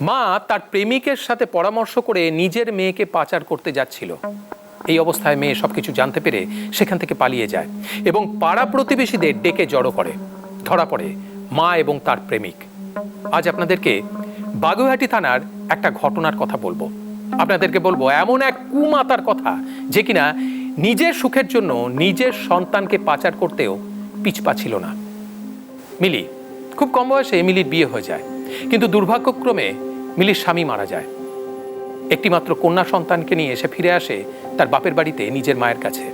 মা তার প্রেমিকের সাথে পরামর্শ করে নিজের মেয়েকে পাচার করতে যাচ্ছিল। এই অবস্থায় মেয়ে সবকিছু জানতে পেরে সেখান থেকে পালিয়ে যায় এবং পাড়া প্রতিবেশীদের ডেকে জড়ো করে। ধরা পড়ে মা এবং তার প্রেমিক। আজ আপনাদেরকে বাগুহাটি থানার একটা ঘটনার কথা বলব। আপনাদেরকে বলব, এমন এক কুমাতার কথা যে কিনা নিজের সুখের জন্য নিজের সন্তানকে পাচার করতেও পিছপা ছিল না। মিলি, খুব কম বয়সে মিলির বিয়ে হয়ে যায়। কিন্তু দুর্ভাগ্যক্রমে মিলির স্বামী মারা যায়। একটিমাত্র কন্যা সন্তানকে নিয়ে এসে ফিরে আসে তার বাপের বাড়িতে নিজের মায়ের কাছে।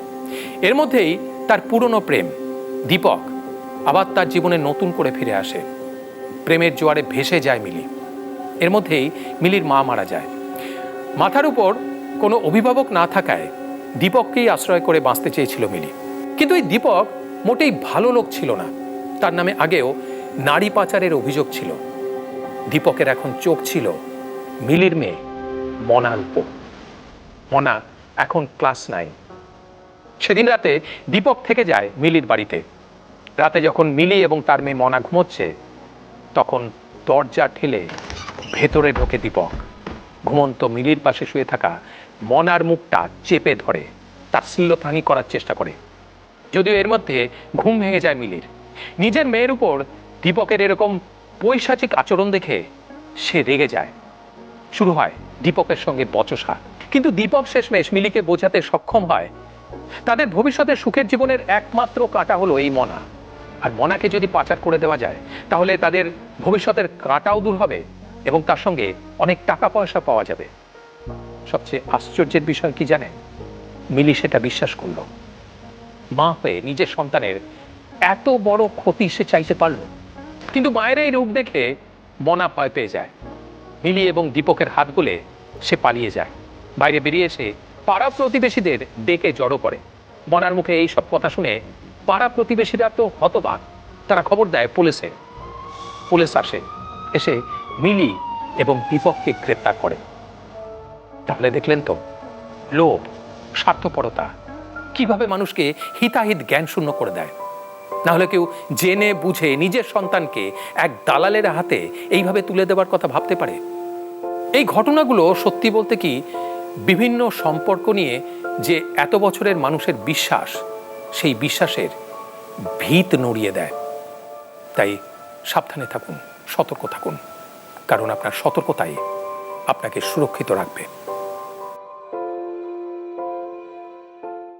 এর মধ্যেই তার পুরনো প্রেম, দীপক, আবার তার জীবনে নতুন করে ফিরে আসে। প্রেমের জোয়ারে ভেসে যায় মিলি। এর মধ্যেই মিলির মা মারা যায়। মাথার উপর কোনো অভিভাবক না থাকায় দীপককেই আশ্রয় করে বাঁচতে চেয়েছিল মিলি। কিন্তু এই দীপক মোটেই ভালো লোক ছিল না। তার নামে আগেও নারী পাচারের অভিযোগ ছিল। দীপকের এখন চোখ ছিল মিলির মেয়ে, মনার মনা এখন ক্লাস নাইন। সেদিন রাতে দীপক থেকে যায় মিলির বাড়িতে। রাতে যখন মিলি এবং তার মেয়ে মনা ঘুমোচ্ছে, তখন দরজা ঠেলে ভেতরে ঢোকে দীপক। ঘুমন্ত মিলির পাশে শুয়ে থাকা মনার মুখটা চেপে ধরে, তার সিল্লতানি করার চেষ্টা করে। যদিও এর মধ্যে ঘুম ভেঙে যায় মিলির। নিজের মেয়ের উপর দীপকের এরকম পৈশাচিক আচরণ দেখে সে রেগে যায়। শুরু হয় দীপকের সঙ্গে বচসা। কিন্তু দীপক শেষমেশ মিলিকে বোঝাতে সক্ষম হয়, তাদের ভবিষ্যতের সুখের জীবনের একমাত্র কাঁটা হলো এই মনা। আর মনাকে যদি পাচার করে দেওয়া যায়, তাহলে তাদের ভবিষ্যতের কাঁটাও দূর হবে এবং তার সঙ্গে অনেক টাকা পয়সা পাওয়া যাবে। সবচেয়ে আশ্চর্যের বিষয় কি জানেন? মিলি সেটা বিশ্বাস করল। মা হয়ে নিজের সন্তানের এত বড় ক্ষতি সে চাইতে পারল। কিন্তু মায়ের এই রূপ দেখে মনা ভয় পেয়ে যায়। মিলি এবং দীপকের হাত গুলে সে পালিয়ে যায়। বাইরে বেরিয়ে এসে পাড়া প্রতিবেশীদের ডেকে জড়ো করে। মনার মুখে এই সব কথা শুনে পাড়া প্রতিবেশীরা তো হতবাক। তারা খবর দেয় পুলিশে। পুলিশ আসে, এসে মিলি এবং দীপককে গ্রেপ্তার করে। তাহলে দেখলেন তো, লোভ, স্বার্থপরতা, কীভাবে মানুষকে হিতাহিত জ্ঞান শূন্য করে দেয়। না হলে কেউ জেনে বুঝে নিজের সন্তানকে এক দালালের হাতে এইভাবে তুলে দেওয়ার কথা ভাবতে পারে। এই ঘটনাগুলো সত্যি বলতে কি বিভিন্ন সম্পর্ক নিয়ে যে এত বছরের মানুষের বিশ্বাস, সেই বিশ্বাসের ভিত নড়িয়ে দেয়। তাই সাবধানে থাকুন, সতর্ক থাকুন। কারণ আপনার সতর্কতাই আপনাকে সুরক্ষিত রাখবে।